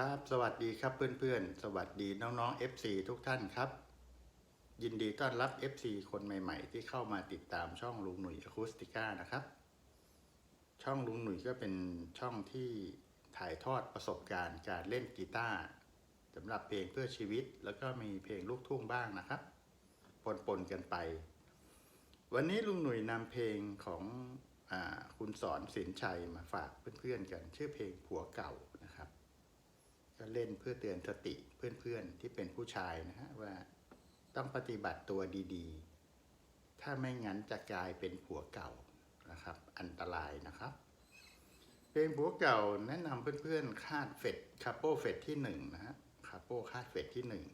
ครับสวัสดีครับเพื่อนๆ สวัสดีน้องๆ FC ทุกท่านครับ ยินดีต้อนรับ FC คนใหม่ๆ ที่เข้ามาติดตามช่องลุงหนุ่ยอะคูสติก้านะครับ ช่องลุงหนุ่ยก็เป็นช่องที่ถ่ายทอดประสบการณ์การเล่นกีตาร์สำหรับเพลงเพื่อชีวิต แล้วก็มีเพลงลูกทุ่งบ้างนะครับปนๆกันไป วันนี้ลุงหนุ่ยนำเพลงของอคุณสอนสินชัยมาฝากเพื่อนๆกัน ชื่อเพลงผัวเก่า ก็เล่นเพื่อเตือนสติเพื่อนๆที่เป็นผู้ชายนะฮะว่าต้องปฏิบัติตัวดีๆ ถ้าไม่งั้นจะกลายเป็นผัวเก่านะครับ อันตรายนะครับเพลงผัวเก่าแนะนำเพื่อนๆคาดเฟดคาโปเฟดที่หนึ่งนะฮะคาโปคาดเฟดที่หนึ่ง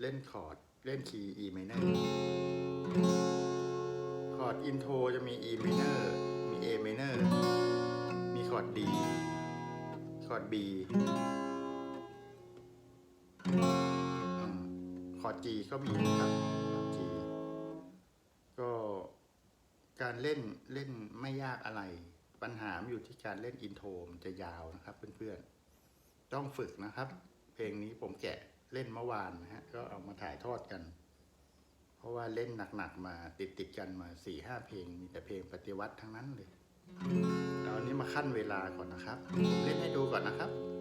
เล่นคอร์ดเล่นคีย์ E minor คอร์ดอินโทรจะมี E minor มี A minor มีคอร์ด D คอร์ด B คอร์ด G ก็มีนะครับคอร์ด G ก็การเล่นเล่นไม่ยากอะไร ปัญหาอยู่ที่การเล่นอินโทรมันจะยาวนะครับเพื่อนๆ ต้องฝึกนะครับ เพลงนี้ผมแกะเล่นเมื่อวานนะฮะก็เอามาถ่ายทอดกัน เพราะว่าเล่นหนักๆมาติดติดกันมาสี่ห้าเพลง มีแต่เพลงปฏิวัติทั้งนั้นเลยเอาอันนี้มาขั้นเวลาก่อนนะครับ เล่นให้ดูก่อนนะครับ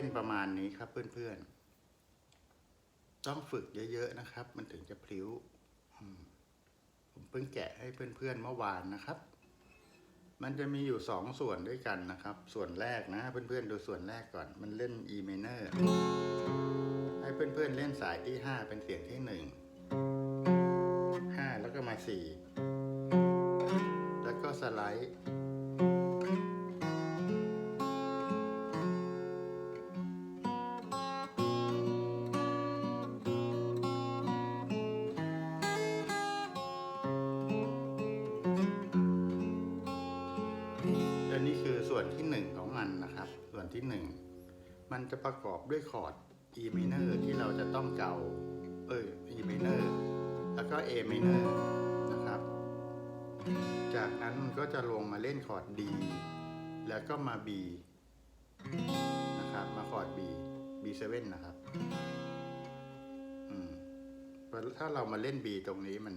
มันประมาณนี้ครับเพื่อนๆ ต้องฝึกเยอะๆนะครับ มันถึงจะพลิ้ว ผมเพิ่งแกะให้เพื่อนๆเมื่อวานนะครับ มันจะมีอยู่สองส่วนด้วยกันนะครับ ส่วนแรกนะเพื่อนๆดูส่วนแรกก่อน มันเล่น E minor ให้เพื่อนๆเล่นสายที่ห้าเป็นเสียงที่หนึ่งห้าแล้วก็มาสี่แล้วก็สไลด์ จะประกอบด้วยคอร์ด E minor ที่เราจะต้องเกาเออ E minor แล้วก็ A minor นะครับ จากนั้นมันก็จะลงมาเล่นคอร์ด D แล้วก็มา B นะครับ มาคอร์ด B B7 นะครับอืมถ้าเรามาเล่น B ตรงนี้มัน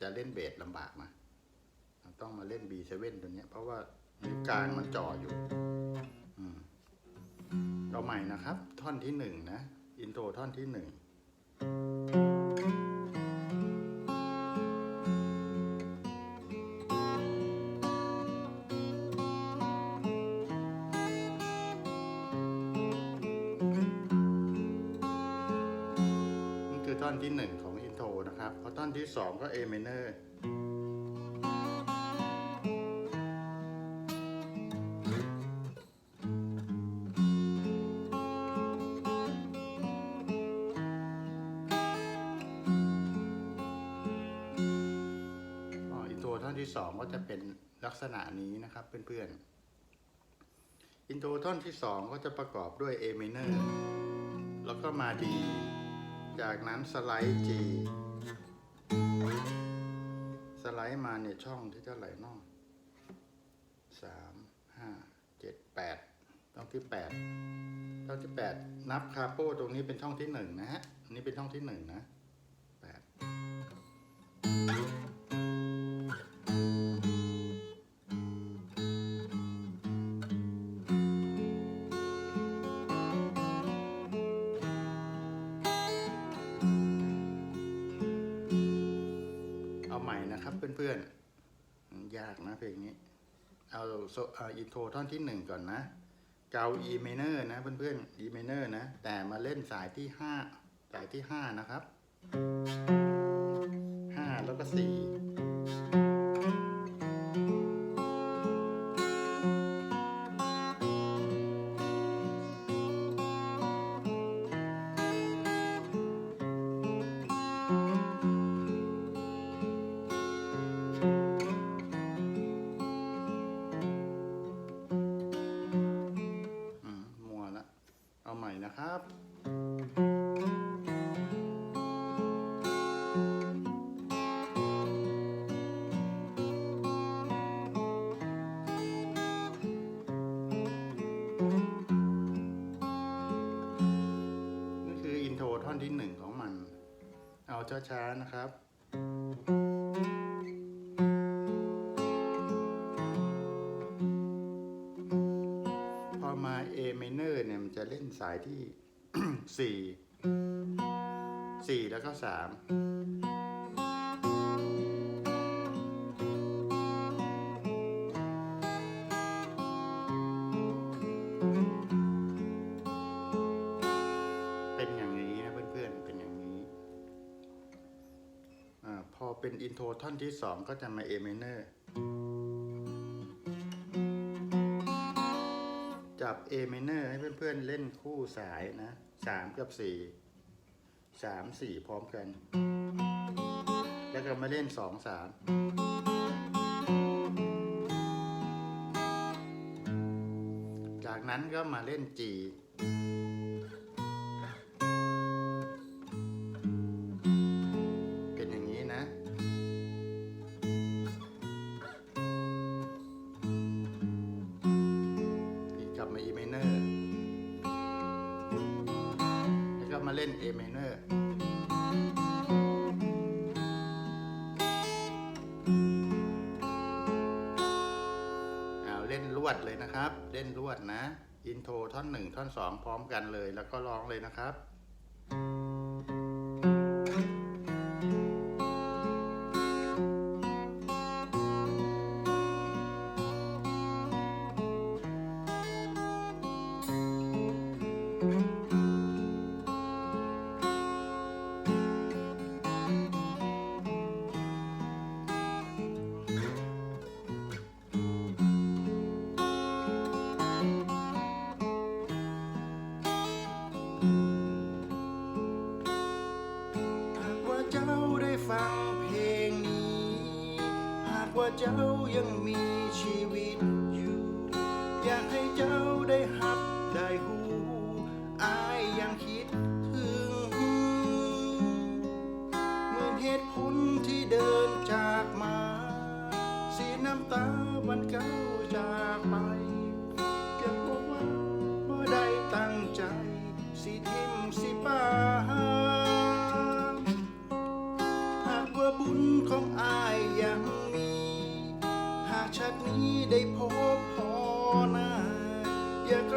จะเล่นเบสลำบากนะเราต้องมาเล่น B7 ตัวเนี้ยเพราะว่านิ้วกลางมันจ่ออยู่ อืม เราใหม่นะครับ ท่อนที่หนึ่งนะ อินโทรท่อนที่หนึ่งนี่คือท่อนที่หนึ่งของอินโทรนะครับเพราะท่อนที่สองก็ A minor ษณะนี้นะครับเพื่อนๆ อินโทรท่อนที่สองก็จะประกอบด้วย A minor แล้วก็มา D จากนั้นสไลด์ G สไลด์มาเนี่ยช่องที่เท่าไหร่นองสามห้าเจ็ดแปดช่องที่แปดช่องที่แปดนับคาโป้ตรงนี้เป็นช่องที่หนึ่งนะฮะ อันนี้เป็นช่องที่หนึ่งนะ พื่อนๆ ยากนะเพลงนี้ เอาโซอาอินโทรท่อนที่หนึ่งก่อนนะ เกา E minor นะเพื่อนๆ E minor นะ แต่มาเล่นสายที่ห้าสายที่ห้านะครับห้าแล้วก็สี่ ช้าๆนะครับ พอมา A minor เนี่ยมันจะเล่นสายที่ 4 4 แล้วก็ 3 องก็จะมา A minor จับ A minor ให้เพื่อนๆเล่นคู่สายนะสามกับสี่สามสี่พร้อมกัน แล้วก็มาเล่นสองสามจากนั้นก็มาเล่น G เน A minor เอาเล่นรวดเลยนะครับ เล่นรวดนะ อินโทรท่อนหนึ่งท่อนสองพร้อมกันเลยแล้วก็ร้องเลยนะครับ เจ้ายังมีชีวิตอยู่ อยากให้เจ้าได้หับได้หูอายยังคิดถึงหมื่นเหตุผลที่เดินจากมา สีน้ำตาวันเก่าจากไป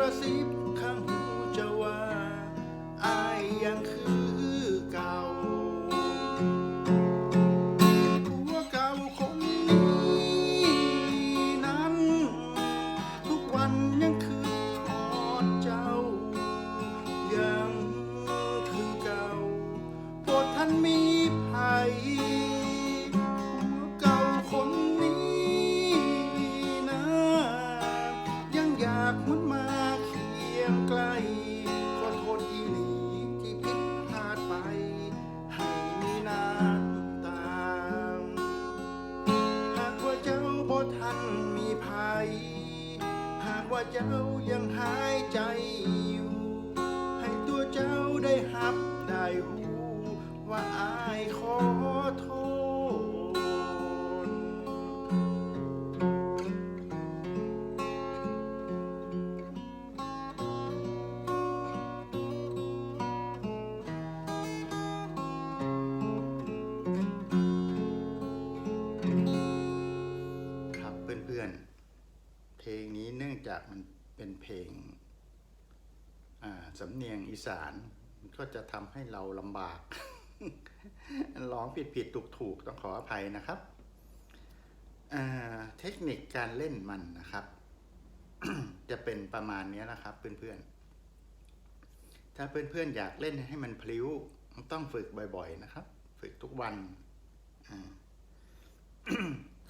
อ อีสานก็จะทำให้เราลำบาก ร้องผิดผิดถูกถูกต้องขออภัยนะครับ เทคนิคการเล่นมันนะครับ จะเป็นประมาณนี้นะครับเพื่อนๆ ถ้าเพื่อนๆอยากเล่นให้มันพลิ้วต้องฝึกบ่อยๆนะครับ ฝึกทุกวัน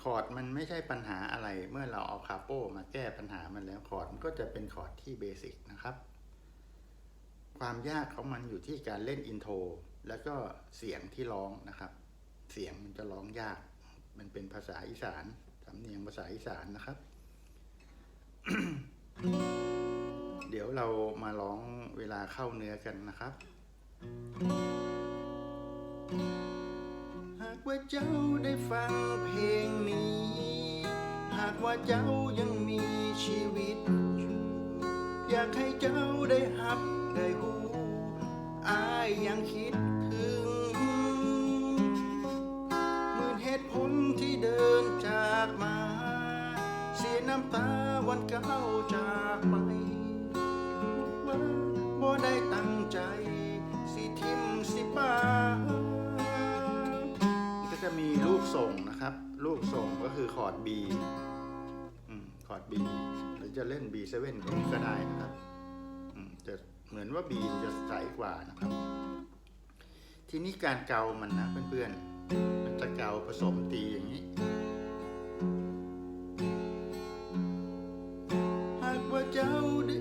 คอร์ดมันไม่ใช่ปัญหาอะไร เมื่อเราเอาคาโป้มาแก้ปัญหามันแล้วคอร์ดมันก็จะเป็นคอร์ดที่เบสิกนะครับ ความยากของมันอยู่ที่การเล่นอินโทรแล้วก็เสียงที่ร้องนะครับ เสียงมันจะร้องยาก มันเป็นภาษาอีสานสำเนียงภาษาอีสานนะครับ เดี๋ยวเรามาร้องเวลาเข้าเนื้อกันนะครับ หากว่าเจ้าได้ฟังเพลงนี้ หากว่าเจ้ายังมีชีวิตอยู่อยากให้เจ้าได้หับ ได้หูอายยังคิดถึงหมื่นเหตุผลที่เดินจากมา เสียน้ำตาวันเก่าจากไปว่าบ่ได้ตั้งใจ สิทิมสิป้าก็จะมีลูกส่งนะครับ ลูกส่งก็คือคอร์ด B คอร์ด B หรือจะเล่น B7 ก็ได้นะครับ เหมือนว่า B จะใสกว่านะครับ ทีนี้การเกามันนะเพื่อนๆ มันจะเกาผสมตีอย่างนี้หากว่าเจ้าได้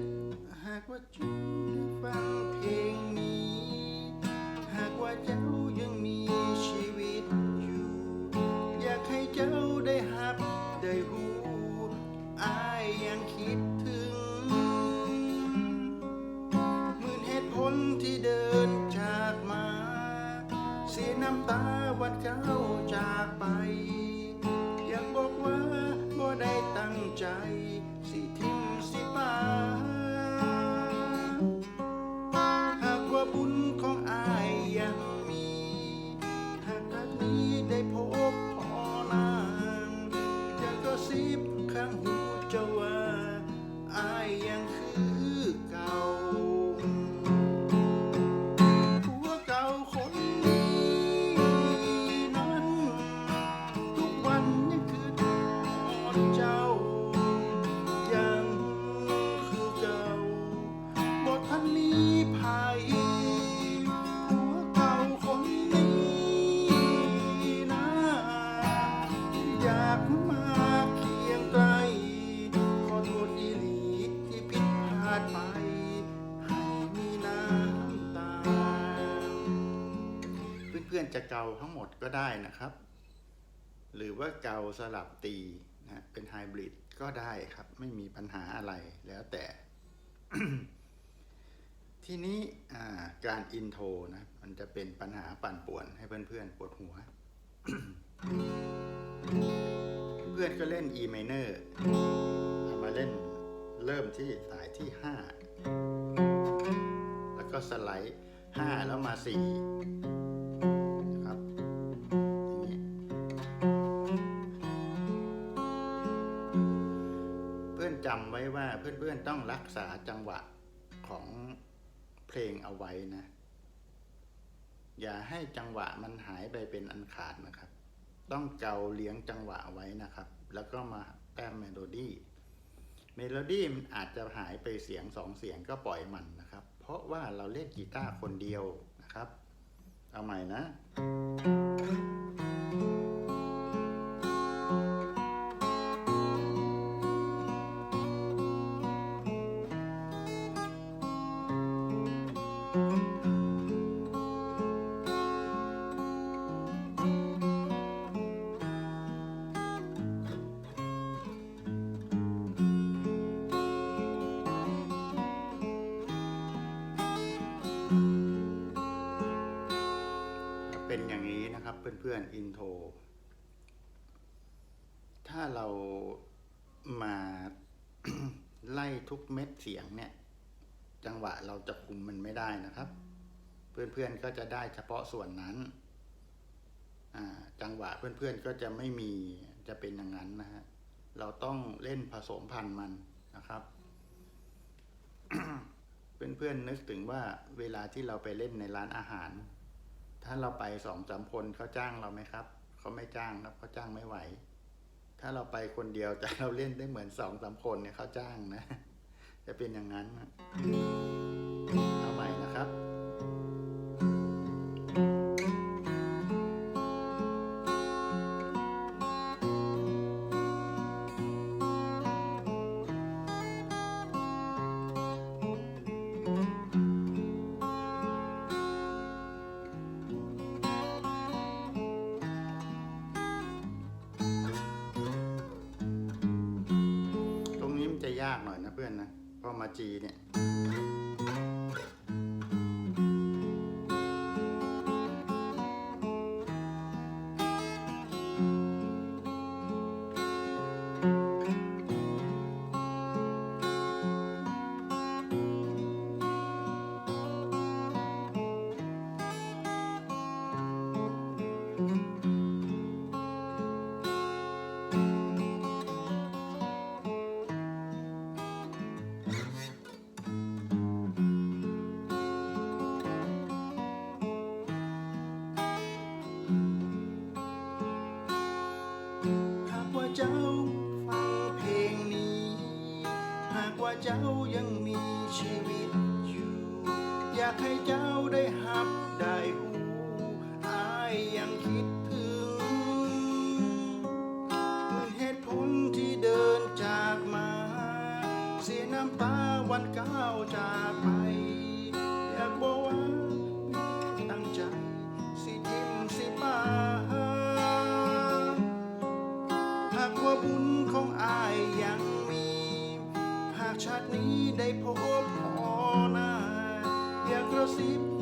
หากว่าเจ้าได้ฟังเพลงนี้ หากว่าเจ้ายังมีชีวิตอยู่ อยากให้เจ้าได้หับได้หู อนจะเกาทั้งหมดก็ได้นะครับ หรือว่าเกาสลับตีนะเป็นไฮบริดก็ได้ครับ ไม่มีปัญหาอะไรแล้วแต่ ทีนี้การอินโทรนะ มันจะเป็นปัญหาปั่นป่วนให้เพื่อนๆปวดหัว เพื่อนก็เล่น E minor เอามาเล่นเริ่มที่สายที่ 5 แล้วก็สไลด์ 5 แล้วมา 4 ว่าเพื่อนๆต้องรักษาจังหวะของเพลงเอาไว้นะ อย่าให้จังหวะมันหายไปเป็นอันขาดนะครับ ต้องเกาเลี้ยงจังหวะไว้นะครับ แล้วก็มาแต้มเมโลดี้เมโลดี้มันอาจจะหายไปเสียงสองเสียงก็ปล่อยมันนะครับ เพราะว่าเราเล่นกีตาร์คนเดียวนะครับ เอาใหม่นะ ทุกเม็ดเสียงเนี่ย จังหวะเราจะคุมมันไม่ได้นะครับ เพื่อนๆก็จะได้เฉพาะส่วนนั้นจังหวะเพื่อนๆก็จะไม่มีจะเป็นอย่างนั้นนะฮะเราต้องเล่นผสมพันธุ์มันนะครับ เพื่อนๆนึกถึงว่าเวลาที่เราไปเล่นในร้านอาหาร ถ้าเราไปสองสามคนเขาจ้างเราไหมครับเขาไม่จ้างครับเขาจ้างไม่ไหว ถ้าเราไปคนเดียวจะเราเล่นได้เหมือนสองสามคนเนี่ยเขาจ้างนะ จะเป็นอย่างนั้นนะ นะกหน่อยนะเพื่อมาจีเนี่ย เจ้ายังมีชีวิตอยู่ อยากให้เจ้าได้หับได้ น้าอย่ากระซิบ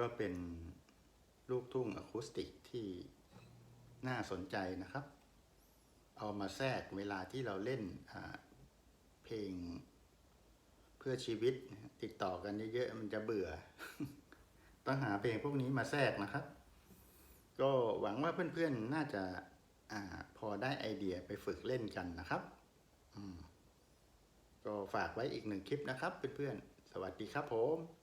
ก็เป็นลูกทุ่งอะคูสติกที่น่าสนใจนะครับ เอามาแทรกเวลาที่เราเล่นเพลงเพื่อชีวิตติดต่อกันเยอะๆมันจะเบื่อ ต้องหาเพลงพวกนี้มาแทรกนะครับ ก็หวังว่าเพื่อนๆน่าจะอาพอได้ไอเดียไปฝึกเล่นกันนะครับก็ฝากไว้อีกหนึ่งคลิปนะครับเพื่อนๆ สวัสดีครับผม